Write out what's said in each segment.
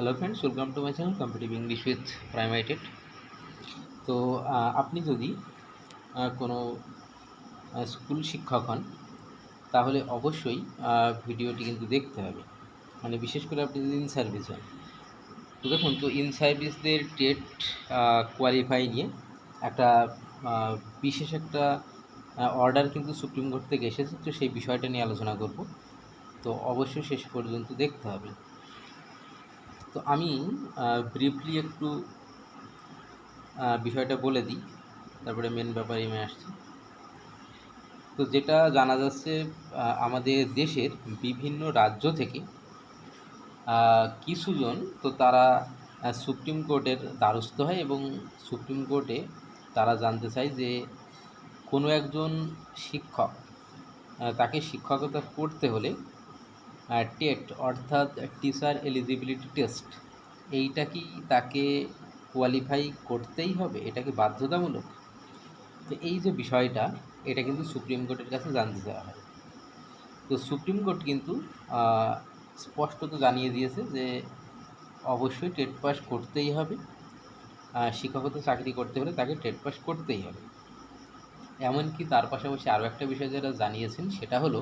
Hello friends welcome to my channel competitive English with প্রাইমাইটেড তো আপনি যদি কোনো স্কুল শিক্ষক হন, তাহলে অবশ্যই ভিডিওটি কিন্তু দেখতে হবে। মানে বিশেষ করে আপনি যদি ইন সার্ভিস হন। তো দেখুন, তো ইন সার্ভিসদের টেট কোয়ালিফাই নিয়ে একটা বিশেষ একটা অর্ডার কিন্তু সুপ্রিম কোর্ট থেকে এসেছে। তো সেই বিষয়টা নিয়ে আলোচনা করব। তো অবশ্যই শেষ পর্যন্ত দেখতে হবে। তো আমি ব্রিফলি একটু বিষয়টা বলে দিই। তারপরে মেন ব্যাপারে আমি আসছি। তো যেটা জানা যাচ্ছে আমাদের দেশের বিভিন্ন রাজ্য থেকে কিছুজন তো তারা সুপ্রিম কোর্টের দ্বারস্থ হয় এবং সুপ্রিম কোর্টে তারা জানতে চায় যে, কোনো একজন শিক্ষক তাকে শিক্ষকতা করতে হলে টেট অর্থাৎ টিচার এলিজিবিলিটি টেস্ট এইটা কি তাকে কোয়ালিফাই করতেই হবে? এটা কি বাধ্যতামূলক? তো এই যে বিষয়টা, এটা কিন্তু সুপ্রিম কোর্টের কাছে জানতে চাওয়া হয়। তো সুপ্রিম কোর্ট কিন্তু স্পষ্টত জানিয়ে দিয়েছে যে অবশ্যই টেট পাস করতেই হবে। শিক্ষকতা চাকরি করতে হলে তাকে টেট পাস করতেই হবে। এমনকি তার পাশাপাশি আরও একটা বিষয় যেটা জানিয়েছেন, সেটা হলো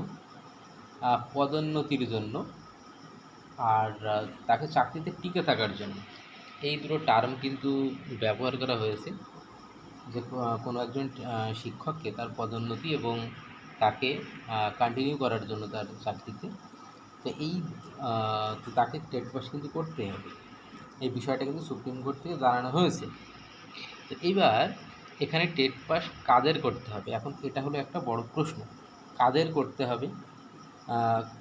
পদোন্নতির জন্য আর তাকে চাকরিতে টিকে থাকার জন্য। এই দুটো টার্ম কিন্তু ব্যবহার করা হয়েছে যে কোনো একজন শিক্ষককে তার পদোন্নতি এবং তাকে কন্টিনিউ করার জন্য তার চাকরিতে। তো এই তাকে টেট পাস কিন্তু করতে হবে। এই বিষয়টা কিন্তু সুপ্রিম কোর্ট থেকে জানানো হয়েছে। তো এইবার এখানে টেট পাস কাদের করতে হবে? এখন এটা হলো একটা বড় প্রশ্ন। কাদের করতে হবে?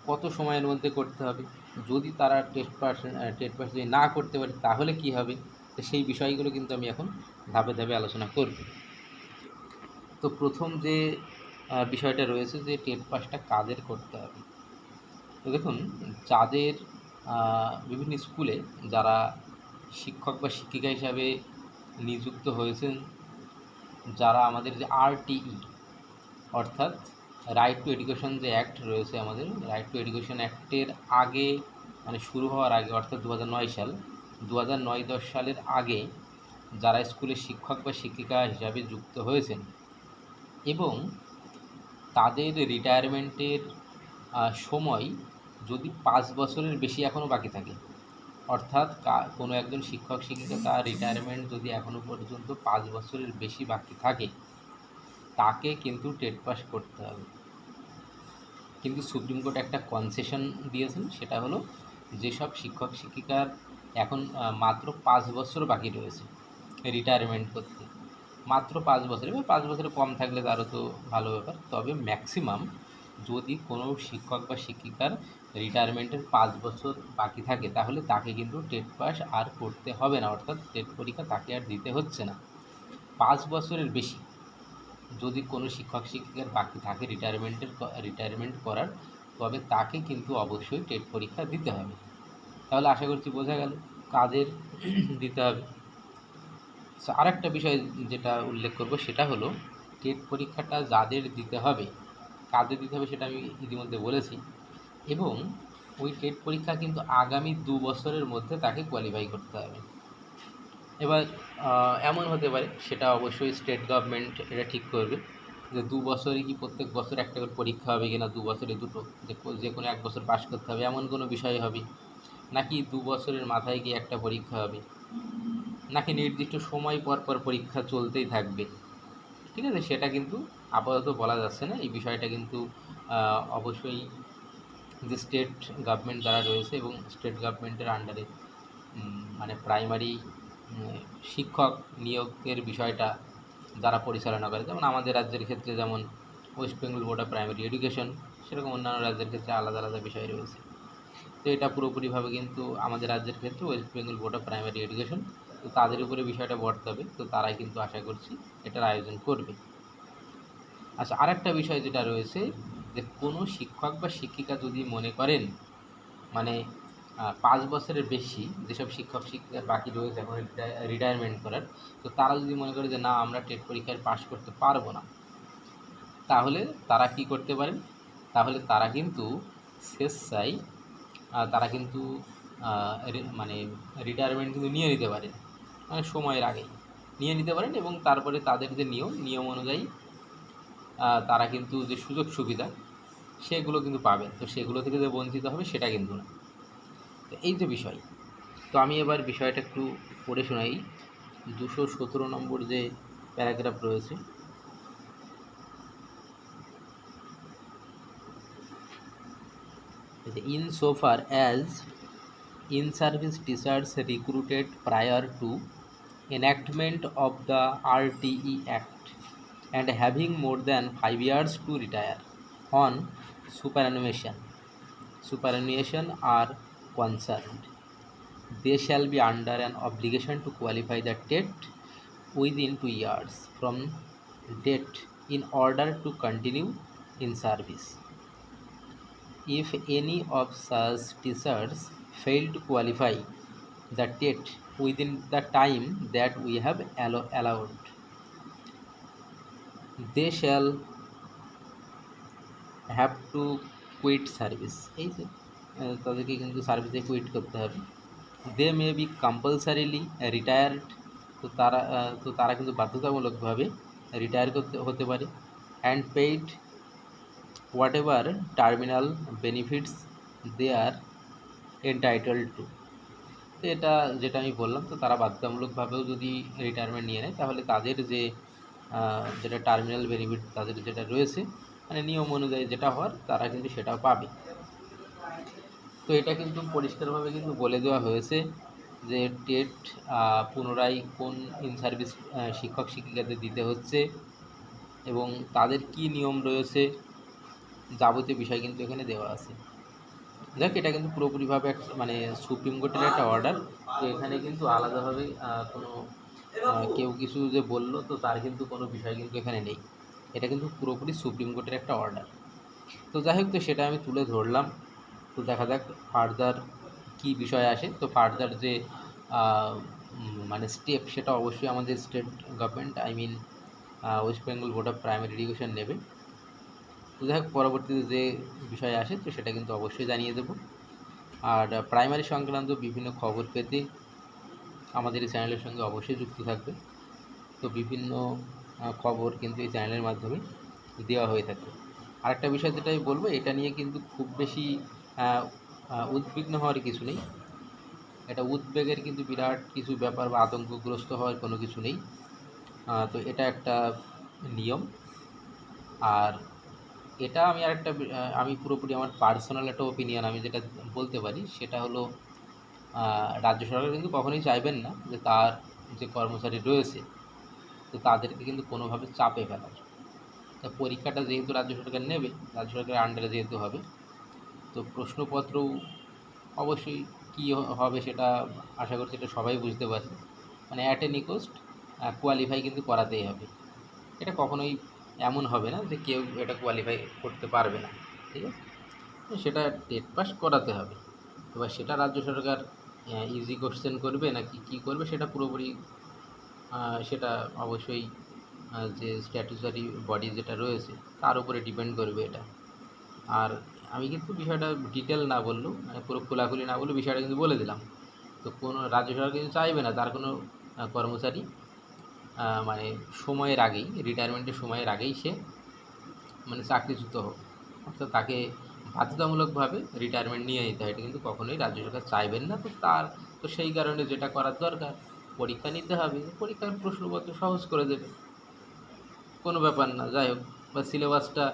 কত সময়ের মধ্যে করতে হবে? যদি তারা টেস্ট পাস টেট পাস যদি না করতে পারে, তাহলে কি হবে? তো সেই বিষয়গুলো কিন্তু আমি এখন ধাপে ধাপে আলোচনা করব। তো প্রথম যে বিষয়টা রয়েছে যে টেট পাসটা কাদের করতে হবে? তো দেখুন, যাদের বিভিন্ন স্কুলে যারা শিক্ষক বা শিক্ষিকা হিসাবে নিযুক্ত হয়েছেন, যারা আমাদের যে আরটিই অর্থাৎ রাইট টু এডুকেশন যে অ্যাক্ট রয়েছে আমাদের রাইট টু এডুকেশন অ্যাক্টের আগে মানে শুরু হওয়ার আগে, অর্থাৎ দু সাল দু হাজার নয় দশ সালের আগে যারা স্কুলের শিক্ষক বা শিক্ষিকা হিসাবে যুক্ত হয়েছেন এবং তাদের রিটায়ারমেন্টের সময় যদি পাঁচ বছরের বেশি এখনও বাকি থাকে, অর্থাৎ কোনো একজন শিক্ষক শিক্ষিকা তার রিটায়ারমেন্ট যদি এখনও পর্যন্ত পাঁচ বছরের বেশি বাকি থাকে তাকে কিন্তু টেট পাস করতে হবে। কিন্তু সুপ্রিম কোর্ট একটা কনসেশন দিয়েছেন, সেটা হলো যেসব শিক্ষক শিক্ষিকার এখন মাত্র পাঁচ বছর বাকি রয়েছে রিটায়ারমেন্ট করতে। মাত্র পাঁচ বছর, এবার পাঁচ বছরে কম থাকলে তারও তো ভালো ব্যাপার। তবে ম্যাক্সিমাম যদি কোনো শিক্ষক বা শিক্ষিকার রিটায়ারমেন্টের পাঁচ বছর বাকি থাকে, তাহলে তাকে কিন্তু টেট পাস আর করতে হবে না। অর্থাৎ টেট পরীক্ষা তাকে আর দিতে হচ্ছে না। পাঁচ বছরের বেশি। যদি কোনো শিক্ষক শিক্ষিকার বাকি থাকে রিটায়ারমেন্টের রিটায়ারমেন্ট করার তবে তাকে কিন্তু অবশ্যই টেট পরীক্ষা দিতে হবে। তাহলে আশা করছি বোঝা গেল কাদের দিতে হবে। So, আরেকটা বিষয় যেটা উল্লেখ করব সেটা হলো টেট পরীক্ষাটা যাদের দিতে হবে কাদের দিতে হবে সেটা আমি ইতিমধ্যে বলেছি। এবং ওই টেট পরীক্ষা কিন্তু আগামী দু বছরের মধ্যে তাকে কোয়ালিফাই করতে হবে। এবার এমন হতে পারে, সেটা অবশ্যই স্টেট গভর্নমেন্ট এটা ঠিক করবে যে দু বছরে কি প্রত্যেক বছর একটা করে পরীক্ষা হবে কিনা, দু বছরে দুটো, যে যে কোনো এক বছর পাশ করতে হবে, এমন কোনো বিষয় হবে। নাকি দু বছরের মাথায় গিয়ে একটা পরীক্ষা হবে। নাকি নির্দিষ্ট সময় পর পর পরীক্ষা চলতেই থাকবে। ঠিক আছে, সেটা কিন্তু আপাতত বলা যাচ্ছে না। এই বিষয়টা কিন্তু অবশ্যই যে স্টেট গভর্নমেন্ট যারা রয়েছে এবং স্টেট গভর্নমেন্টের আন্ডারে মানে প্রাইমারি শিক্ষক নিয়োগের বিষয়টা যারা পরিচালনা করে। যেমন আমাদের রাজ্যের ক্ষেত্রে যেমন West Bengal Board of Primary Education সেরকম অন্যান্য রাজ্যের ক্ষেত্রে আলাদা আলাদা বিষয় রয়েছে। তো এটা পুরোপুরিভাবে কিন্তু আমাদের রাজ্যের ক্ষেত্রে West Bengal Board of Primary Education তো তাদের উপরে বিষয়টা বর্তাবে, তো তারাই কিন্তু আশা করছি এটার আয়োজন করবে। আচ্ছা আরেকটা বিষয় যেটা রয়েছে যে কোনো শিক্ষক বা শিক্ষিকা যদি মনে করেন মানে পাঁচ বছরের বেশি যেসব শিক্ষক শিক্ষিকার বাকি রয়েছে এখন রিটায়ারমেন্ট করার, তো তারা যদি মনে করে যে না, আমরা টেট পরীক্ষায় পাশ করতে পারব না, তাহলে তারা কি করতে পারেন? তাহলে তারা কিন্তু স্বেচ্ছায় তারা কিন্তু মানে রিটায়ারমেন্ট কিন্তু নিয়ে নিতে পারেন মানে সময়ের আগেই। নিয়ে নিতে পারেন এবং তারপরে তাদের যে নিয়ম নিয়ম অনুযায়ী তারা কিন্তু যে সুযোগ সুবিধা, সেগুলো কিন্তু পাবেন। তো সেগুলো থেকে যে বঞ্চিত হবে, সেটা কিন্তু না। তো এই যে বিষয়, তো আমি এবার বিষয়টা একটু পড়ে শোনাই। দুশো সতেরো নম্বর যে প্যারাগ্রাফ রয়েছে in so far as in service teachers recruited prior to enactment of the R RTE act and having more than five years to retire on superannuation superannuation are concerned they shall be under an obligation to qualify the TET within 2 years from date in order to continue in service if any of such teachers fail to qualify the TET within the time that we have allo- allowed, they shall have to quit service এই যে আহ, তাদেরকে কিন্তু সার্ভিসে quit করতে হবে। They may be compulsorily retired তো তারা তো তারা কিন্তু বাধ্যতামূলকভাবে রিটায়ার করতে, হতে পারে। And paid whatever terminal benefits they are entitled to তো এটা, যেটা আমি বললাম, তো তারা বাধ্যতামূলকভাবেও যদি রিটায়ারমেন্ট নিয়ে নেয়, তাহলে তাদের যে যেটা টার্মিনাল বেনিফিট তাদের যেটা রয়েছে মানে নিয়ম অনুযায়ী যেটা হওয়ার, তারা কিন্তু সেটাও পাবে। তো এটা কিন্তু পরিষ্কারভাবে কিন্তু বলে দেওয়া হয়েছে যে টেট পুনরায় কোন ইন সার্ভিস শিক্ষক শিক্ষিকাদের দিতে হচ্ছে এবং তাদের কি নিয়ম রয়েছে যাবতীয় বিষয় কিন্তু এখানে দেওয়া আছে। দেখ, এটা কিন্তু পুরোপুরিভাবে একটা মানে সুপ্রিম কোর্টের একটা অর্ডার তো এখানে কিন্তু আলাদাভাবে কোনো কেউ কিছু যে বলল, তো তার কিন্তু কোনো বিষয় কিন্তু এখানে নেই। এটা কিন্তু পুরোপুরি সুপ্রিম কোর্টের একটা অর্ডার তো যাই হোক, তো সেটা আমি তুলে ধরলাম। তো দেখা যাক ফার্দার কি বিষয় আসে। তো ফার্দার যে মানে স্টেপ সেটা অবশ্যই আমাদের state government I mean West Bengal board of primary education নেবে। তো হোক, পরবর্তীতে যে বিষয় আসে, তো সেটা কিন্তু অবশ্যই জানিয়ে দেবো। আর প্রাইমারি সংক্রান্ত বিভিন্ন খবর পেতে আমাদের এই চ্যানেলের সঙ্গে অবশ্যই যুক্ত থাকবে। তো বিভিন্ন খবর কিন্তু এই চ্যানেলের মাধ্যমে দেওয়া হয়ে থাকে। আরেকটা বিষয় যেটা আমি বলব, এটা নিয়ে কিন্তু খুব বেশি উদ্বিগ্ন হওয়ার কিছু নেই। এটা উদ্বেগের কিন্তু বিরাট কিছু ব্যাপার বা আতঙ্কগ্রস্ত হওয়ার কোনো কিছু নেই। তো এটা একটা নিয়ম। আর এটা আমি বি- আহ, আমি পুরোপুরি আমার পার্সোনাল একটা ওপিনিয়ন আমি যেটা বলতে পারি সেটা হলো রাজ্য সরকার কিন্তু কখনোই চাইবেন না যে তার যে কর্মচারী রয়েছে তো তাদেরকে কিন্তু কোনোভাবে চাপে ফেলার। তা পরীক্ষাটা যেহেতু রাজ্য সরকার নেবে রাজ্য সরকারের আন্ডারে যেহেতু হবে তো প্রশ্নপত্রও অবশ্যই কী হবে সেটা আশা করছি এটা সবাই বুঝতে পারছে। মানে অ্যাট এনি কোস্ট কোয়ালিফাই কিন্তু করাতেই হবে। এটা কখনোই এমন হবে না যে কেউ এটা কোয়ালিফাই করতে পারবে না, ঠিক আছে? সেটা টেট পাস করাতে হবে। এবার সেটা রাজ্য সরকার ইজি কোশ্চেন করবে নাকি কী করবে সেটা পুরোপুরি সেটা অবশ্যই যে স্ট্যাটুটারি বডি যেটা রয়েছে, তার উপরে ডিপেন্ড করবে এটা। আর আমি কিন্তু বিষয়টা ডিটেল না বললেও মানে পুরো খোলাখুলি না বললেও বিষয়টা কিন্তু বলে দিলাম। তো কোনো রাজ্য সরকার কিন্তু চাইবে না, তার কোনো কর্মচারী মানে সময়ের আগেই রিটায়ারমেন্টের সময়ের আগেই সে মানে চাকরিচ্যুত হোক। অর্থাৎ তাকে বাধ্যতামূলকভাবে রিটায়ারমেন্ট নিয়ে নিতে হয়। এটা কিন্তু কখনোই রাজ্য সরকার চাইবেন না। তো তার, তো সেই কারণে যেটা করার দরকার, পরীক্ষা নিতে হবে। পরীক্ষার প্রশ্নপত্র সহজ করে দেবে। কোনো ব্যাপার না। যাই হোক, বা সিলেবাসটা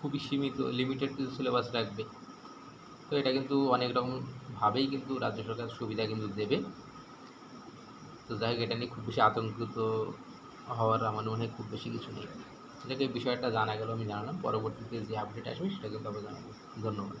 খুবই সীমিত লিমিটেড কিছু সিলেবাস রাখবে। তো এটা কিন্তু অনেক রকমভাবেই কিন্তু রাজ্য সরকার সুবিধা কিন্তু দেবে। তো যাই হোক, এটা নিয়ে খুব বেশি আতঙ্কিত হওয়ার আমার মনে হয় খুব বেশি কিছু নেই। এটাকে বিষয়টা জানা গেল, আমি জানালাম। পরবর্তীতে যে আপডেট আসবে, সেটা কিন্তু আবার জানাব। ধন্যবাদ।